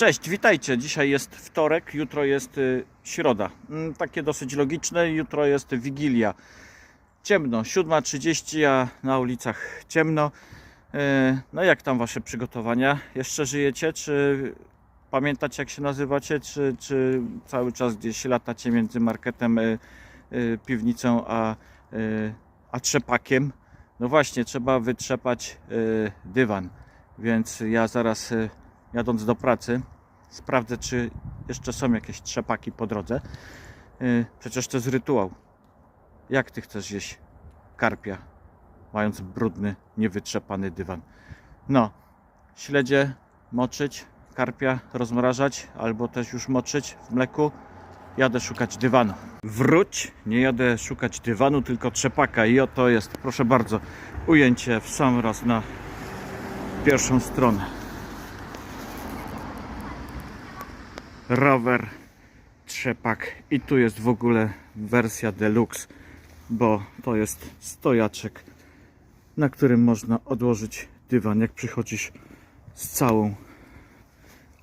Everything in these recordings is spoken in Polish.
Cześć, witajcie. Dzisiaj jest wtorek, jutro jest y, środa. Mm, Takie dosyć logiczne. Jutro jest Wigilia. Ciemno, 7.30, a na ulicach ciemno. Y, No jak tam wasze przygotowania? Jeszcze żyjecie? Czy pamiętacie jak się nazywacie? Czy, czy cały czas gdzieś latacie między marketem, y, piwnicą a, a trzepakiem? No właśnie, trzeba wytrzepać dywan. Więc ja zaraz jadąc do pracy, sprawdzę, czy jeszcze są jakieś trzepaki po drodze. Yy, Przecież to jest rytuał. Jak ty chcesz jeść karpia, mając brudny, niewytrzepany dywan? No, śledzie moczyć, karpia rozmrażać, albo też już moczyć w mleku. Jadę szukać dywanu. Wróć, nie jadę szukać dywanu, tylko trzepaka. I oto jest, proszę bardzo, ujęcie w sam raz na pierwszą stronę. Rower, trzepak i tu jest w ogóle wersja deluxe, bo to jest stojaczek, na którym można odłożyć dywan, jak przychodzisz z całą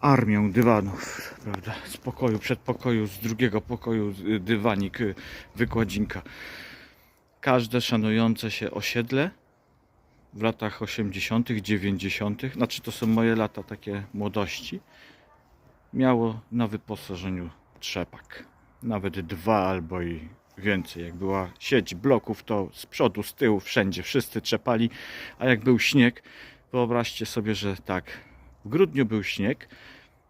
armią dywanów, prawda, z pokoju, przedpokoju, z drugiego pokoju y, dywanik, y, wykładzinka. Każde szanujące się osiedle w latach 80., 90., znaczy to są moje lata takie młodości, miało na wyposażeniu trzepak. Nawet dwa albo i więcej. Jak była sieć bloków, to z przodu, z tyłu, wszędzie wszyscy trzepali. A jak był śnieg, wyobraźcie sobie, że tak, w grudniu był śnieg,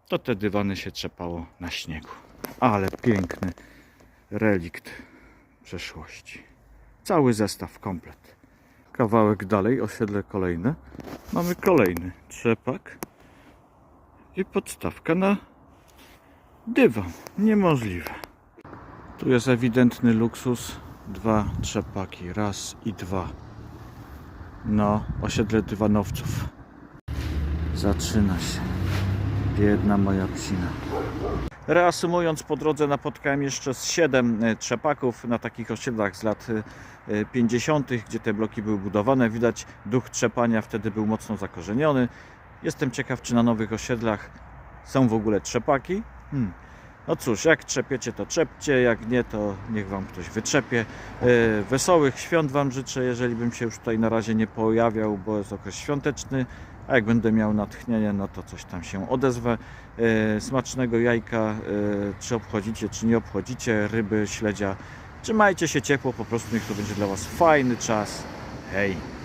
to te dywany się trzepało na śniegu. Ale piękny relikt przeszłości. Cały zestaw komplet. Kawałek dalej, osiedle kolejne. Mamy kolejny trzepak i podstawka na dywan. Niemożliwe. Tu jest ewidentny luksus. Dwa trzepaki. Raz i dwa. No, osiedle dywanowców. Zaczyna się. Biedna moja psina. Reasumując, po drodze napotkałem jeszcze z 7 trzepaków na takich osiedlach z lat e, 50., gdzie te bloki były budowane. Widać, duch trzepania wtedy był mocno zakorzeniony. Jestem ciekaw, czy na nowych osiedlach są w ogóle trzepaki. Hmm. No cóż, jak trzepiecie, to trzepcie, jak nie, to niech Wam ktoś wytrzepie. E, wesołych świąt Wam życzę, jeżeli bym się już tutaj na razie nie pojawiał, bo jest okres świąteczny. A jak będę miał natchnienie, no to coś tam się odezwę. E, smacznego jajka, e, czy obchodzicie, czy nie obchodzicie, ryby, śledzia. Trzymajcie się ciepło, po prostu niech to będzie dla Was fajny czas. Hej!